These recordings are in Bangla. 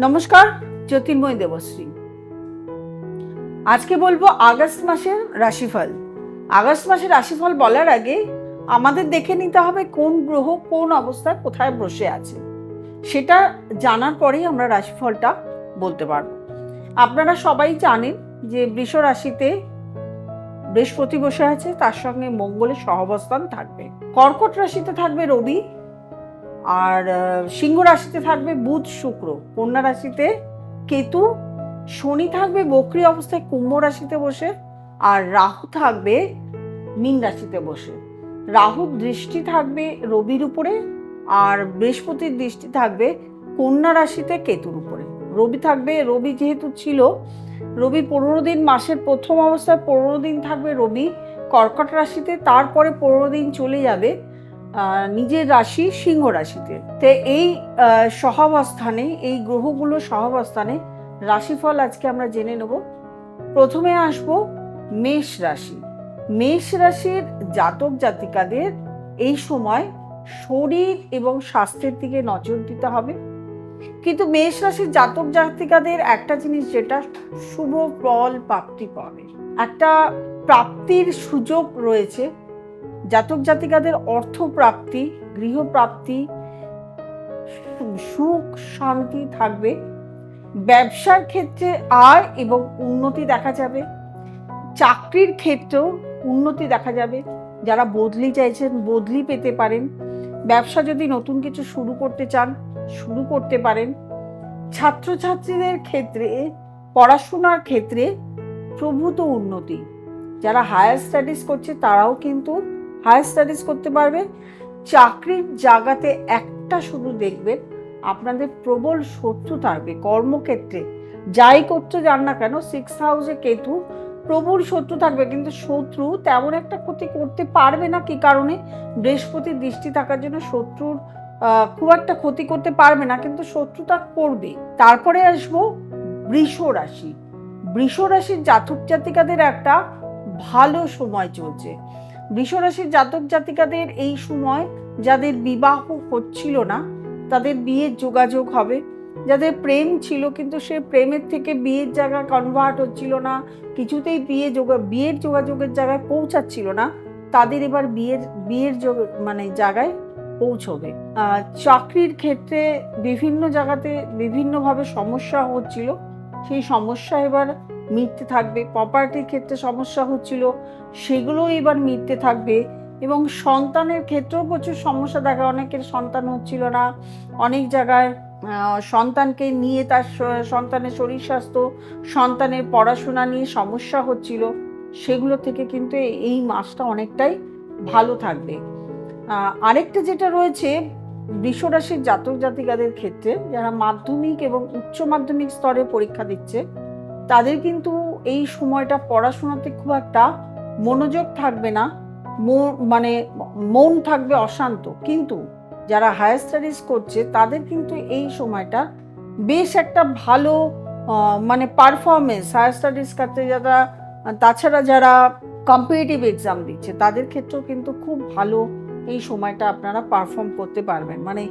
নমস্কার, জ্যোতির্ময় দেবশ্রী। আজকে বলব আগস্ট মাসের রাশিফল। আগস্ট মাসের রাশিফল বলার আগে আমাদের দেখে নিতে হবে কোন গ্রহ কোন অবস্থায় কোথায় বসে আছে। সেটা জানার পরেই আমরা রাশিফলটা বলতে পারব। আপনারা সবাই জানেন যে বৃষ রাশিতে বৃহস্পতি বসে আছে, তার সঙ্গে মঙ্গলের সহাবস্থান থাকবে। কর্কট রাশিতে থাকবে রবি আর সিংহ রাশিতে থাকবে বুধ শুক্র। কন্যা রাশিতে কেতু, শনি থাকবে বক্রি অবস্থায় কুম্ভ রাশিতে বসে, আর রাহু থাকবে মীন রাশিতে বসে। রাহুর দৃষ্টি থাকবে রবির উপরে, আর বৃহস্পতির দৃষ্টি থাকবে কন্যা রাশিতে কেতুর উপরে। রবি থাকবে, রবি যেহেতু ছিল, রবি পনেরো দিন মাসের প্রথম অবস্থায় পনেরো দিন থাকবে রবি। কর্কট রাশিতে তারপরে পনেরো দিন চলে যাবে। নিজের রাশি সিংহ রাশিতে। তো এই সহাবস্থানে, এই গ্রহগুলো সহাবস্থানে রাশিফল আজকে আমরা জেনে নেব। প্রথমে আসব মেষ রাশি। মেষ রাশির জাতক জাতিকাদের এই সময় শরীর এবং স্বাস্থ্যের দিকে নজর দিতে হবে। কিন্তু মেষ রাশির জাতক জাতিকাদের একটা জিনিস যেটা, শুভ ফল প্রাপ্তি পাবে। একটা প্রাপ্তির সুযোগ রয়েছে। জাতক জাতিকাদের অর্থ প্রাপ্তি গৃহপ্রাপ্তি, সুখ, শান্তি থাকবে। ব্যবসার ক্ষেত্রে আয় এবং উন্নতি দেখা যাবে। চাকরির ক্ষেত্রেও উন্নতি দেখা যাবে। যারা বদলি চাইছেন, বদলি পেতে পারেন। ব্যবসা যদি নতুন কিছু শুরু করতে চান, শুরু করতে পারেন। ছাত্রছাত্রীদের ক্ষেত্রে, পড়াশোনার ক্ষেত্রে প্রভূত উন্নতি। যারা হায়ার স্টাডিজ করছে, তারাও কিন্তু হায়ার স্টাডিজ করতে পারবে। চাকরির জায়গাতে একটা শুধু দেখবেন আপনাদের প্রবল শত্রু থাকবে কর্মক্ষেত্রে। যাই করতে যান না কেন সিক্স হাউসে কেতু প্রবল শত্রু থাকবে। কিন্তু শত্রু তেমন একটা ক্ষতি করতে পারবে না কি কারণে? বৃহস্পতির দৃষ্টি থাকার জন্য শত্রুর খুব একটা ক্ষতি করতে পারবে না। কিন্তু শত্রুতা করবে। তারপরে আসব বৃষ রাশি। বৃষ রাশির জাতক জাতিকাদের একটা ভালো সময় চলছে। বৃষ রাশির জাতক জাতিকাদের এই সময় যাদের বিবাহ হচ্ছিল না, তাদের বিয়ের যোগাযোগ হবে। যাদের প্রেম ছিল কিন্তু সে প্রেমের থেকে বিয়ের জায়গা কনভার্ট হচ্ছিল না, কিছুতেই বিয়ে যোগা বিয়ের যোগাযোগের জায়গায় পৌঁছাচ্ছিল না, তাদের এবার বিয়ের বিয়ের মানে জায়গায় পৌঁছবে। চাকরির ক্ষেত্রে বিভিন্ন জায়গাতে বিভিন্নভাবে সমস্যা হচ্ছিল। সেই সমস্যা এবার মিটতে থাকবে প্রপার্টির ক্ষেত্রে সমস্যা হচ্ছিল সেগুলো এবার মিটতে থাকবে এবং সন্তানের ক্ষেত্রেও প্রচুর সমস্যা দেখা, অনেকের সন্তান হচ্ছিল না, অনেক জায়গায় সন্তানকে নিয়ে তার সন্তানের শরীর স্বাস্থ্য, সন্তানের পড়াশোনা নিয়ে সমস্যা হচ্ছিল, সেগুলো থেকে কিন্তু এই মাসটা অনেকটাই ভালো থাকবে। আরেকটা যেটা রয়েছে বৃষরাশির জাতক জাতিকাদের ক্ষেত্রে যারা মাধ্যমিক এবং উচ্চ মাধ্যমিক স্তরে পরীক্ষা দিচ্ছে তাদের কিন্তু এই সময়টা পড়াশোনাতে খুব একটা মনোযোগ থাকবে না মানে মন থাকবে অশান্ত। কিন্তু যারা হায়ার স্টাডিজ করছে, তাদের কিন্তু এই সময়টা বেশ একটা ভালো মানে পারফরমেন্স হায়ার স্টাডিজ করতে যারা, তাছাড়া যারা কম্পিটিটিভ এক্সাম দিচ্ছে, তাদের ক্ষেত্রেও কিন্তু খুব ভালো এই সময়টা আপনারা পারফর্ম করতে পারবেন। মানে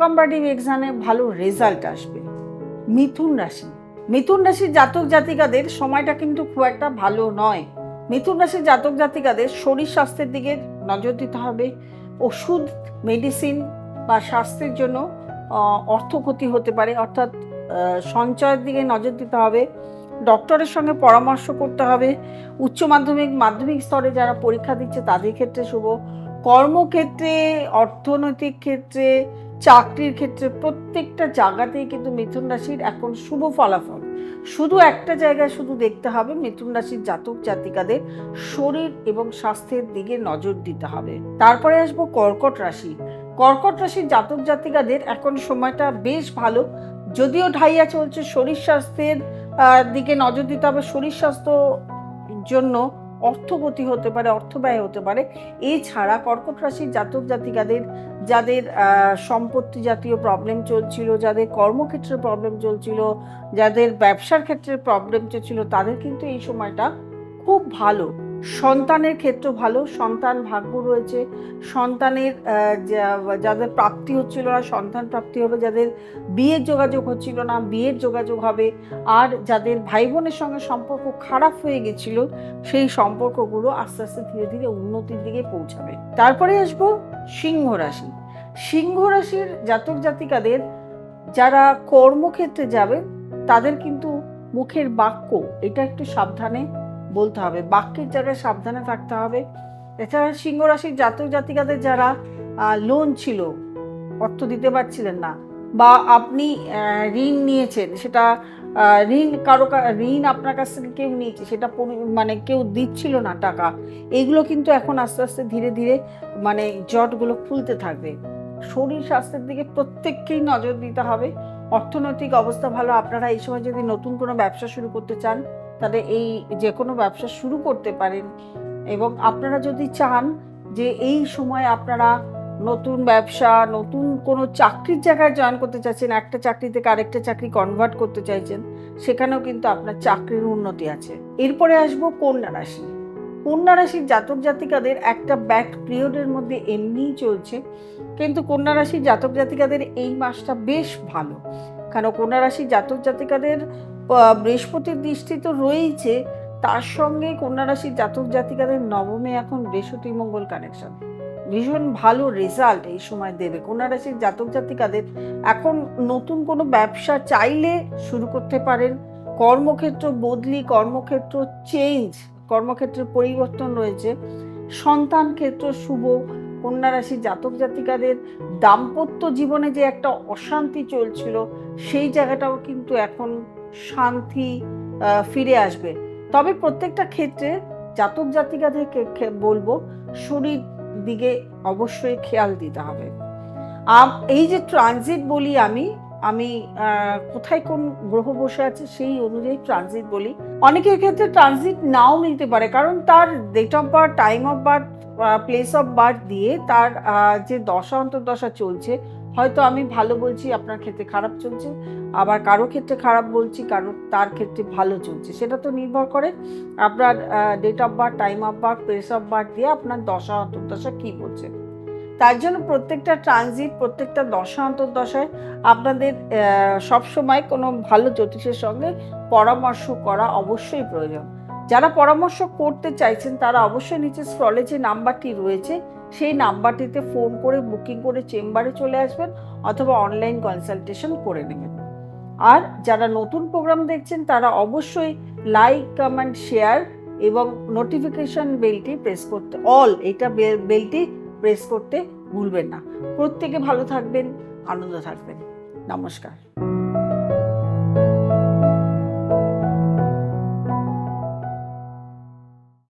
কম্পারেটিভ এক্সামে ভালো রেজাল্ট আসবে। মিথুন রাশি। মিথুন রাশির জাতক জাতিকাদের সময়টা কিন্তু খুব একটা ভালো নয়। মিথুন রাশির জাতক জাতিকাদের শরীর স্বাস্থ্যের দিকে নজর দিতে হবে। ওষুধ মেডিসিন বা স্বাস্থ্যের জন্য অর্থ ক্ষতি হতে পারে। অর্থাৎ সঞ্চয়ের দিকে নজর দিতে হবে। ডক্টরের সঙ্গে পরামর্শ করতে হবে। উচ্চ মাধ্যমিক মাধ্যমিক স্তরে যারা পরীক্ষা দিচ্ছে তাদের ক্ষেত্রে শুভ। কর্মক্ষেত্রে, অর্থনৈতিক ক্ষেত্রে চাকরির ক্ষেত্রে প্রত্যেকটা জায়গাতেই কিন্তু মিথুন রাশির এখন শুভ ফলাফল। শুধু একটা জায়গায় শুধু দেখতে হবে, মিথুন রাশির জাতক জাতিকাদের শরীর এবং স্বাস্থ্যের দিকে নজর দিতে হবে। তারপরে আসব কর্কট রাশি। কর্কট রাশির জাতক জাতিকাদের এখন সময়টা বেশ ভালো। যদিও ঢাইয়া চলছে, শরীর স্বাস্থ্যের দিকে নজর দিতে হবে। শরীর স্বাস্থ্য জন্য অর্থগতি হতে পারে অর্থ ব্যয় হতে পারে। এছাড়া কর্কট রাশির জাতক জাতিকাদের, যাদের সম্পত্তি জাতীয় প্রবলেম চলছিল, যাদের কর্মক্ষেত্রে প্রবলেম চলছিল, যাদের ব্যবসার ক্ষেত্রে প্রবলেম চলছিল, তাদের কিন্তু এই সময়টা খুব ভালো। সন্তানের ক্ষেত্র ভালো, সন্তান ভাগ্য রয়েছে। সন্তানের যাদের প্রাপ্তি হচ্ছিল না, সন্তান প্রাপ্তি হবে, যাদের বিয়ের যোগাযোগ হচ্ছিল না, বিয়ের যোগাযোগ হবে, আর যাদের ভাই বোনের সঙ্গে সম্পর্ক খারাপ হয়ে গেছিল, সেই সম্পর্কগুলো আস্তে আস্তে ধীরে ধীরে উন্নতির দিকে পৌঁছাবে। তারপরে আসব সিংহ রাশি। সিংহ রাশির জাতক জাতিকাদের যারা কর্মক্ষেত্রে যাবে, তাদের কিন্তু মুখের বাক্য, এটা একটু সাবধানে বলতে হবে। বাক্যের জায়গায় সাবধানে থাকতে হবে। এছাড়া সিংহ রাশির জাতক জাতিকাদের যারা লোন ছিল, অর্থ দিতে পারছিলেন না বা আপনি ঋণ নিয়েছেন, সেটা ঋণ কারও ঋণ আপনার কাছ থেকে কেউ নিয়েছে, সেটা মানে কেউ দিচ্ছিল না টাকা, এগুলো কিন্তু এখন আস্তে আস্তে ধীরে ধীরে মানে জটগুলো খুলতে থাকবে। শরীর স্বাস্থ্যের দিকে প্রত্যেককেই নজর দিতে হবে। অর্থনৈতিক অবস্থা ভালো, আপনারা এই সময় যদি নতুন কোনো ব্যবসা শুরু করতে চান তাহলে এই যে কোনো ব্যবসা শুরু করতে পারেন। এবং আপনারা যদি চান যে এই সময় আপনারা নতুন ব্যবসা, নতুন কোনো চাকরির জায়গায় জয়েন করতে চাইছেন একটা চাকরি থেকে আরেকটা চাকরি কনভার্ট করতে চাইছেন, সেখানেও কিন্তু আপনার চাকরির উন্নতি আছে। এরপরে আসব কন্যা রাশি। কন্যা রাশির জাতক জাতিকাদের একটা ব্যাক পিরিয়ডের মধ্যে এমনিই চলছে, কিন্তু কন্যা রাশির জাতক জাতিকাদের এই মাসটা বেশ ভালো। কারণ কন্যা রাশির জাতক জাতিকাদের বৃহস্পতির দৃষ্টি তো রয়েইছে। তার সঙ্গে কন্যা রাশির জাতক জাতিকাদের নবমে এখন বৃহস্পতি মঙ্গল কানেকশন ভীষণ ভালো রেজাল্ট এই সময় দেবে। কন্যা রাশির জাতক জাতিকাদের এখন নতুন কোনো ব্যবসা চাইলে শুরু করতে পারেন। কর্মক্ষেত্র বদলি, কর্মক্ষেত্র চেঞ্জ কর্মক্ষেত্রের পরিবর্তন রয়েছে। সন্তান ক্ষেত্র শুভ। কন্যা রাশির জাতক জাতিকাদের দাম্পত্য জীবনে যে একটা অশান্তি চলছিল, সেই জায়গাটাও কিন্তু এখন শান্তি ফিরে আসবে। তবে প্রত্যেকটা ক্ষেত্রে জাতক জাতিকাদেরকে বলব, শরীর দিকে অবশ্যই খেয়াল দিতে হবে। এই যে ট্রানজিট বলি আমি আমি কোথায় কোন গ্রহ বসে আছে সেই অনুযায়ী ট্রানজিট বলি। অনেকের ক্ষেত্রে ট্রানজিট নাও মিলতে পারে, কারণ তার date of birth time of birth place of birth দিয়ে তার যে দশা, অন্তর্দশা চলছে হয়তো আমি ভালো বলছি, আপনার ক্ষেত্রে খারাপ চলছে। আবার কারও ক্ষেত্রে খারাপ বলছি, কারও তার ক্ষেত্রে ভালো চলছে। সেটা তো নির্ভর করে আপনার date of birth time of birth place of birth দিয়ে আপনার দশা, অন্তর্দশা কী বলছে। তার জন্য প্রত্যেকটা ট্রানজিট প্রত্যেকটা দশা, অন্তর্দশায় আপনাদের সব সময় কোনো ভালো জ্যোতিষের সঙ্গে পরামর্শ করা অবশ্যই প্রয়োজন। যারা পরামর্শ করতে চাইছেন, তারা অবশ্যই নিচে স্ক্রলে যে নাম্বারটি রয়েছে সেই নাম্বারটিতে ফোন করে বুকিং করে চেম্বারে চলে আসবেন অথবা অনলাইন কনসালটেশন করে নেবেন। আর যারা নতুন প্রোগ্রাম দেখছেন, তারা অবশ্যই লাইক কমেন্ট শেয়ার এবং নোটিফিকেশন বেলটি প্রেস করতে অল এটা বেল- বেলটি প্রেস করতে ভুলবেন না। প্রত্যেকে ভালো থাকবেন, আনন্দ থাকবেন। নমস্কার।